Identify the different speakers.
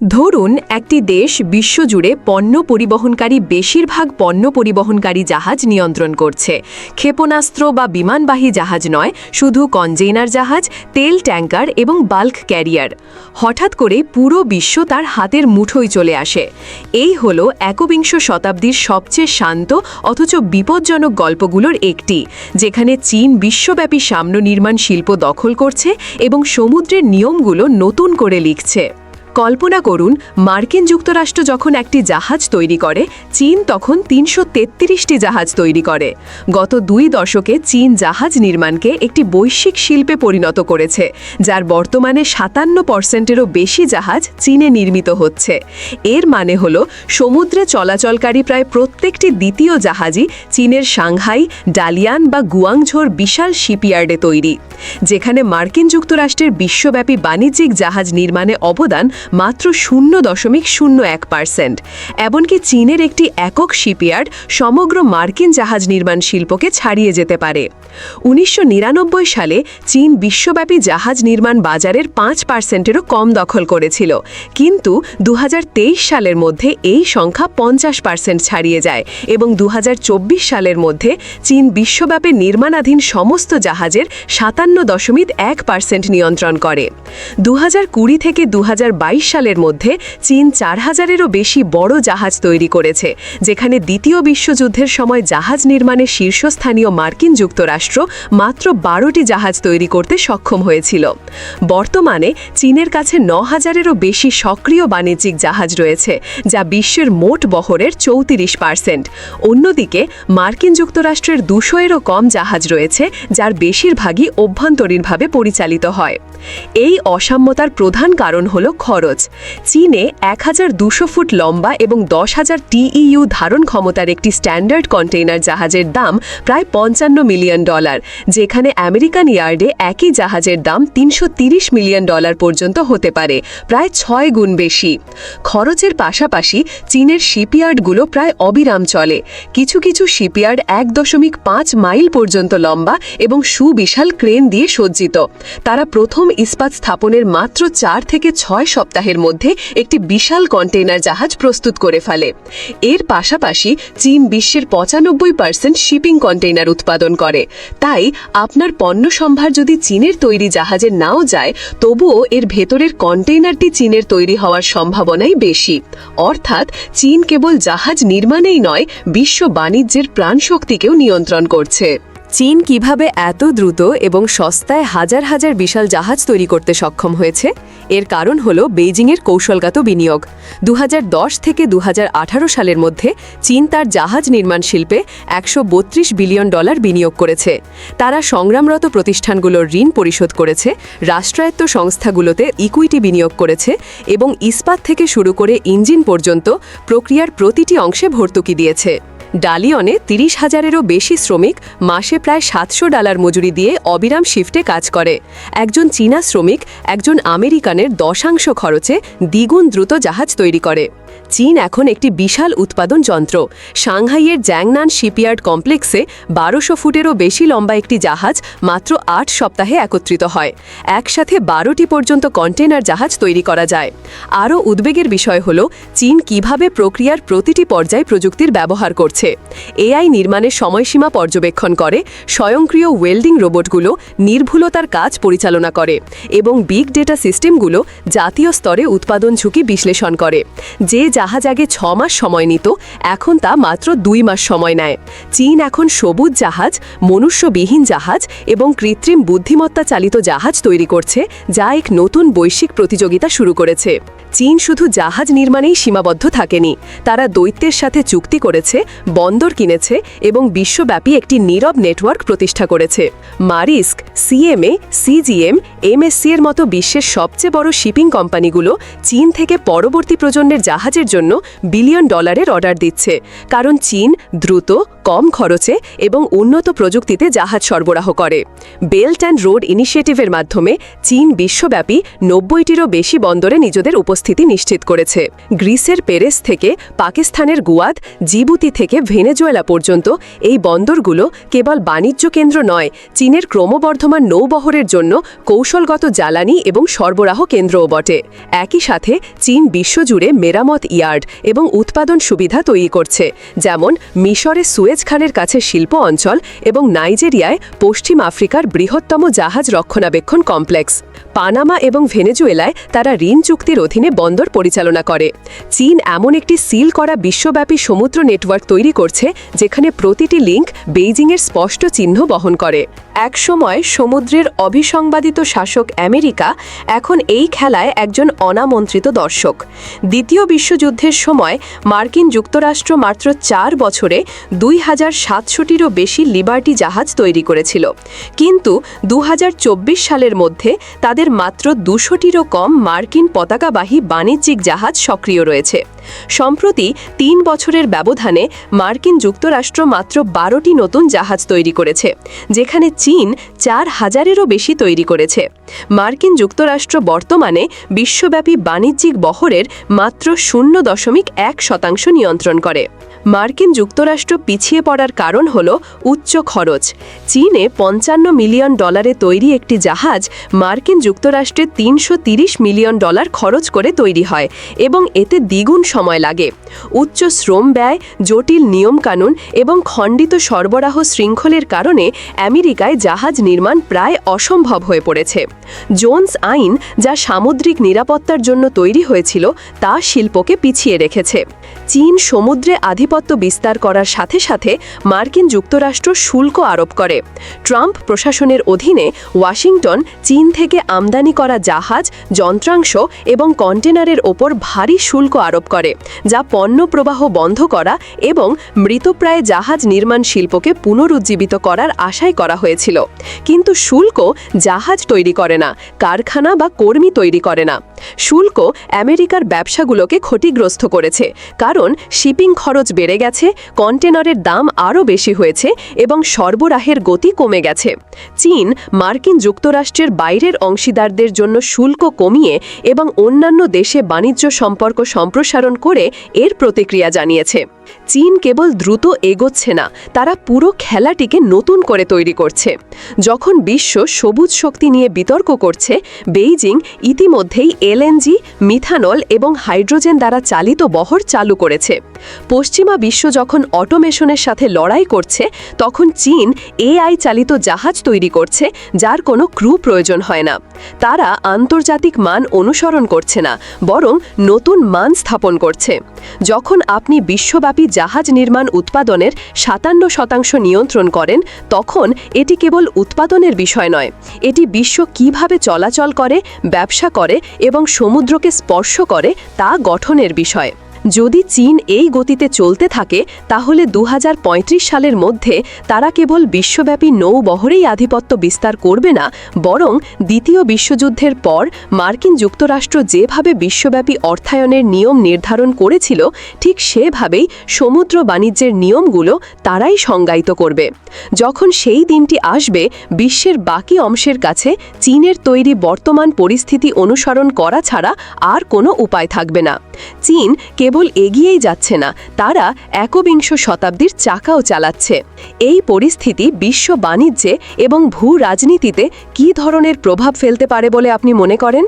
Speaker 1: ধরুন, একটি দেশ বিশ্বজুড়ে পণ্য পরিবহনকারী বেশিরভাগ পণ্য পরিবহনকারী জাহাজ নিয়ন্ত্রণ করছে। ক্ষেপণাস্ত্র বা বিমানবাহী জাহাজ নয়, শুধু কনজেইনার জাহাজ, তেল ট্যাঙ্কার এবং বাল্ক ক্যারিয়ার। হঠাৎ করে পুরো বিশ্ব তার হাতের মুঠোয় চলে আসে। এই হল একবিংশ শতাব্দীর সবচেয়ে শান্ত অথচ বিপজ্জনক গল্পগুলোর একটি, যেখানে চীন বিশ্বব্যাপী সাম্য নির্মাণ শিল্প দখল করছে এবং সমুদ্রের নিয়মগুলো নতুন করে লিখছে। কল্পনা করুন মার্কিন যুক্তরাষ্ট্র যখন একটি জাহাজ তৈরি করে চীন তখন তিনশো তেত্রিশটি জাহাজ তৈরি করে। গত দুই দশকে চীন জাহাজ নির্মাণকে একটি বৈশ্বিক শিল্পে পরিণত করেছে, যার বর্তমানে সাতান্ন পার্সেন্টেরও বেশি জাহাজ চীনে নির্মিত হচ্ছে। এর মানে হল, সমুদ্রে চলাচলকারী প্রায় প্রত্যেকটি দ্বিতীয় জাহাজই চীনের সাংহাই, ডালিয়ান বা গুয়াংঝোর বিশাল শিপইয়ার্ডে তৈরি, যেখানে মার্কিন যুক্তরাষ্ট্রের বিশ্বব্যাপী বাণিজ্যিক জাহাজ নির্মাণে অবদান মাত্র শূন্য দশমিক শূন্য এক পার্সেন্ট। এমনকি চীনের একটি একক শিপইয়ার্ড সমগ্র মার্কিন জাহাজ নির্মাণ শিল্পকে ছাড়িয়ে যেতে পারে। উনিশশো নিরানব্বই সালে চীন বিশ্বব্যাপী জাহাজ নির্মাণ বাজারের পাঁচ পার্সেন্টেরও কম দখল করেছিল। কিন্তু দু হাজার তেইশ সালের মধ্যে এই সংখ্যা পঞ্চাশ পার্সেন্ট ছাড়িয়ে যায় এবং দু হাজার চব্বিশ সালের মধ্যে চীন বিশ্বব্যাপী নির্মাণাধীন সমস্ত জাহাজের সাতান্ন দশমিক এক পার্সেন্ট নিয়ন্ত্রণ করে। দু কুড়ি থেকে দু হাজার বাইশ সালের মধ্যে চীন চার হাজারেরও বেশি বড় জাহাজ তৈরি করেছে যেখানে দ্বিতীয় বিশ্বযুদ্ধের সময় জাহাজ নির্মাণে শীর্ষস্থানীয় মার্কিন যুক্তরাষ্ট্র মাত্র বারোটি জাহাজ তৈরি করতে সক্ষম হয়েছিল। বর্তমানে চীনের কাছে ন হাজারেরও বেশি সক্রিয় বাণিজ্যিক জাহাজ রয়েছে, যা বিশ্বের মোট বহরের চৌত্রিশ পার্সেন্ট। অন্যদিকে, মার্কিন যুক্তরাষ্ট্রের দুশো এরও কম জাহাজ রয়েছে, যার বেশিরভাগই অভ্যন্তরীণভাবে পরিচালিত হয়। এই অসাম্যতার প্রধান কারণ হল খরচ। চীনে এক ফুট লম্বা এবং দশ হাজার টিইউ ধারণ ক্ষমতার একটি স্ট্যান্ডার্ড কন্টেইনার জাহাজের দাম প্রায় পঞ্চান্ন মিলিয়ন ডলার, যেখানে আমেরিকান ইয়ার্ডে একই জাহাজের দাম তিনশো মিলিয়ন ডলার পর্যন্ত হতে পারে, প্রায় ছয় গুণ বেশি। খরচের পাশাপাশি চীনের শিপইয়ার্ডগুলো প্রায় অবিরাম চলে। কিছু কিছু শিপইয়ার্ড এক দশমিক পাঁচ মাইল পর্যন্ত লম্বা এবং সুবিশাল ক্রেন দিয়ে সজ্জিত। তারা প্রথম ইস্পাত স্থাপনের মাত্র চার থেকে ছয় সপ্তাহের মধ্যে একটি বিশাল কন্টেইনার জাহাজ প্রস্তুত করে ফেলে। এর পাশাপাশি চীন বিশ্বের পঁচানব্বই পার্সেন্ট শিপিং কন্টেইনার উৎপাদন করে। তাই আপনার পণ্য সম্ভার যদি চীনের তৈরি জাহাজে নাও যায়, তবুও এর ভেতরের কন্টেইনারটি চীনের তৈরি হওয়ার সম্ভাবনাই বেশি। অর্থাৎ চীন কেবল জাহাজ নির্মাণেই নয়, বিশ্ব বাণিজ্যের প্রাণশক্তিকেও নিয়ন্ত্রণ করছে। চীন কীভাবে এত দ্রুত এবং সস্তায় হাজার হাজার বিশাল জাহাজ তৈরি করতে সক্ষম হয়েছে? এর কারণ হল বেইজিংয়ের কৌশলগত বিনিয়োগ। দুহাজার দশ থেকে দুহাজার আঠারো সালের মধ্যে চীন তার জাহাজ নির্মাণ শিল্পে একশো বত্রিশ বিলিয়ন ডলার বিনিয়োগ করেছে। তারা সংগ্রামরত প্রতিষ্ঠানগুলোর ঋণ পরিশোধ করেছে, রাষ্ট্রায়ত্ত সংস্থাগুলোতে ইকুইটি বিনিয়োগ করেছে এবং ইস্পাত থেকে শুরু করে ইঞ্জিন পর্যন্ত প্রক্রিয়ার প্রতিটি অংশে ভর্তুকি দিয়েছে। ডালিয়নে তিরিশ হাজারেরও বেশি শ্রমিক মাসে প্রায় সাতশো ডলার মজুরি দিয়ে অবিরাম শিফটে কাজ করে। একজন চীনা শ্রমিক একজন আমেরিকানের দশাংশ খরচে দ্বিগুণ দ্রুত জাহাজ তৈরি করে। চীন এখন একটি বিশাল উৎপাদন যন্ত্র। সাংহাইয়ের জ্যাংনান শিপইয়ার্ড কমপ্লেক্সে বারোশো ফুটেরও বেশি লম্বা একটি জাহাজ মাত্র আট সপ্তাহে একত্রিত হয়। একসাথে বারোটি পর্যন্ত কন্টেনার জাহাজ তৈরি করা যায়। আরও উদ্বেগের বিষয় হল, চীন কীভাবে প্রক্রিয়ার প্রতিটি পর্যায়ে প্রযুক্তির ব্যবহার করছে। এআই নির্মাণের সময়সীমা পর্যবেক্ষণ করে স্বয়ংক্রিয় ওয়েল্ডিং রোবটগুলো নির্ভুলতার কাজ পরিচালনা করে এবং বিগ ডেটা সিস্টেমগুলো জাতীয় স্তরে উৎপাদন ঝুঁকি বিশ্লেষণ করে। যে জাহাজ আগে ছ মাস সময় নিত, এখন তা মাত্র দুই মাস সময় নেয়। চীন এখন সবুজ জাহাজ, মনুষ্যবিহীন জাহাজ এবং কৃত্রিম বুদ্ধিমত্তা চালিত জাহাজ তৈরি করছে, যা এক নতুন বৈশ্বিক প্রতিযোগিতা শুরু করেছে। চীন শুধু জাহাজ নির্মাণেই সীমাবদ্ধ থাকেনি, তারা দৈত্যের সাথে চুক্তি করেছে বন্দর কিনেছে এবং বিশ্বব্যাপী একটি নীরব নেটওয়ার্ক প্রতিষ্ঠা করেছে। মারিস্ক, সিএমএ, সিজিএম, এমএসসি এর মতো বিশ্বের সবচেয়ে বড় শিপিং কোম্পানিগুলো চীন থেকে পরবর্তী প্রজন্মের জাহাজের জন্য বিলিয়ন ডলারের অর্ডার দিচ্ছে। কারণ চীন দ্রুত, কম খরচে এবং উন্নত প্রযুক্তিতে জাহাজ সরবরাহ করে। বেল্ট অ্যান্ড রোড ইনিশিয়েটিভের মাধ্যমে চীন বিশ্বব্যাপী নব্বইটিরও বেশি বন্দরে নিজেদের উপস্থিতি নিশ্চিত করেছে। গ্রিসের পেরেস থেকে পাকিস্তানের গুয়াদ, জিবুতি থেকে ভেনেজুয়েলা পর্যন্ত এই বন্দরগুলো কেবল বাণিজ্য কেন্দ্র নয়, চীনের ক্রমবর্ধমান নৌবহরের জন্য কৌশলগত জ্বালানি এবং সরবরাহ কেন্দ্রও বটে। একই সাথে চীন বিশ্বজুড়ে মেরামত ইয়ার্ড এবং উৎপাদন সুবিধা তৈরি করছে, যেমন মিশরে সুয়েজ খানের কাছে শিল্প অঞ্চল এবং নাইজেরিয়ায় পশ্চিম আফ্রিকার বৃহত্তম জাহাজ রক্ষণাবেক্ষণ কমপ্লেক্স। পানামা এবং ভেনেজুয়েলায় তারা ঋণ চুক্তির অধীনে বন্দর পরিচালনা করে। চীন এমন একটি সিল করা বিশ্বব্যাপী সমুদ্র নেটওয়ার্ক তৈরি করছে, যেখানে প্রতিটি লিঙ্ক বেইজিংয়ের স্পষ্ট চিহ্ন বহন করে। একসময় সমুদ্রের অভিসংবাদিত শাসক আমেরিকা এখন এই খেলায় একজন অনামন্ত্রিত দর্শক। দ্বিতীয় বিশ্বযুদ্ধের সময় মার্কিন যুক্তরাষ্ট্র মাত্র চার বছরে দুই হাজার সাতশোটিরও বেশি লিবার্টি জাহাজ তৈরি করেছিল। কিন্তু দু হাজার চব্বিশ সালের মধ্যে তাদের মাত্র দুশোটিরও কম মার্কিন পতাকাবাহী বাণিজ্যিক জাহাজ সক্রিয় রয়েছে। সম্প্রতি তিন বছরের ব্যবধানে মার্কিন যুক্তরাষ্ট্র মাত্র বারোটি নতুন জাহাজ তৈরি করেছে, যেখানে চীন চার হাজারেরও বেশি তৈরি করেছে। মার্কিন যুক্তরাষ্ট্র বর্তমানে বিশ্বব্যাপী বাণিজ্যিক বহরের মাত্র শূন্য দশমিক এক শতাংশ নিয়ন্ত্রণ করে। মার্কিন যুক্তরাষ্ট্র পিছিয়ে পড়ার কারণ হল উচ্চ খরচ। চীনে পঞ্চান্ন মিলিয়ন ডলারে তৈরি একটি জাহাজ মার্কিন যুক্তরাষ্ট্রে তিনশো মিলিয়ন ডলার খরচ করে তৈরি হয় এবং এতে দ্বিগুণ সময় লাগে। উচ্চ শ্রম ব্যয়, জটিল নিয়মকানুন এবং খণ্ডিত সরবরাহ শৃঙ্খলের কারণে আমেরিকায় জাহাজ নির্মাণ প্রায় অসম্ভব হয়ে পড়েছে। জোনস আইন যা সামুদ্রিক নিরাপত্তার জন্য তৈরি হয়েছিল, তা শিল্পকে পিছিয়ে রেখেছে। চীন সমুদ্রে আধিপত্য বিস্তার করার সাথে সাথে মার্কিন যুক্তরাষ্ট্র শুল্ক আরোপ করে। ট্রাম্প প্রশাসনের অধীনে ওয়াশিংটন চীন থেকে আমদানি করা জাহাজ, যন্ত্রাংশ এবং কন্টেনারের ওপর ভারী শুল্ক আরোপ করে। যা পণ্য প্রবাহ বন্ধ করা এবং মৃতপ্রায় জাহাজ নির্মাণ শিল্পকে পুনরুজ্জীবিত করার আশাই করা হয়েছিল। কিন্তু শুল্ক জাহাজ তৈরি করে না, কারখানা বা কর্মী তৈরি করে না। শুল্ক আমেরিকার ব্যবসাগুলোকে ক্ষতিগ্রস্ত করেছে, কারণ শিপিং খরচ বেড়ে গেছে, কন্টেনারের দাম আরও বেশি হয়েছে এবং সরবরাহের গতি কমে গেছে। চীন, মার্কিন যুক্তরাষ্ট্রের বাইরের অংশীদারদের জন্য শুল্ক কমিয়ে এবং অন্যান্য দেশে বাণিজ্য সম্পর্ক সম্প্রসারণ করে এর প্রতিক্রিয়া জানিয়েছে। চীন কেবল দ্রুত এগোচ্ছে না, তারা পুরো খেলাটিকে নতুন করে তৈরি করছে। যখন বিশ্ব সবুজ শক্তি নিয়ে বিতর্ক করছে, বেইজিং ইতিমধ্যেই এলএনজি, মিথানল এবং হাইড্রোজেন দ্বারা চালিত বহর চালু করেছে। পশ্চিমা বিশ্ব যখন অটোমেশনের সাথে লড়াই করছে, তখন চীন এআই চালিত জাহাজ তৈরি করছে, যার কোনো ক্রু প্রয়োজন হয় না। তারা আন্তর্জাতিক মান অনুসরণ করছে না, বরং নতুন মান স্থাপন করছে। যখন আপনি বিশ্বব্যাপী জাহাজ নির্মাণ উৎপাদনের সাতান্ন শতাংশ নিয়ন্ত্রণ করেন, তখন এটি কেবল উৎপাদনের বিষয় নয়। এটি বিশ্ব কীভাবে চলাচল করে, ব্যবসা করে এবং সমুদ্রকে স্পর্শ করে তা গঠনের বিষয়। যদি চীন এই গতিতে চলতে থাকে, তাহলে দু হাজার পঁয়ত্রিশ সালের মধ্যে তারা কেবল বিশ্বব্যাপী নৌবহরেই আধিপত্য বিস্তার করবে না, বরং দ্বিতীয় বিশ্বযুদ্ধের পর মার্কিন যুক্তরাষ্ট্র যেভাবে বিশ্বব্যাপী অর্থায়নের নিয়ম নির্ধারণ করেছিল, ঠিক সেভাবেই সমুদ্র বাণিজ্যের নিয়মগুলো তারাই সংজ্ঞায়িত করবে। যখন সেই দিনটি আসবে, বিশ্বের বাকি অংশের কাছে চীনের তৈরি বর্তমান পরিস্থিতি অনুসরণ করা ছাড়া আর কোনো উপায় থাকবে না। চীন কেবল এগিয়েই যাচ্ছে না, তারা একবিংশ শতাব্দীর চাকাও চালাচ্ছে। এই পরিস্থিতি বিশ্ব বাণিজ্যে এবং ভূ রাজনীতিতে কী ধরনের প্রভাব ফেলতে পারে বলে আপনি মনে করেন?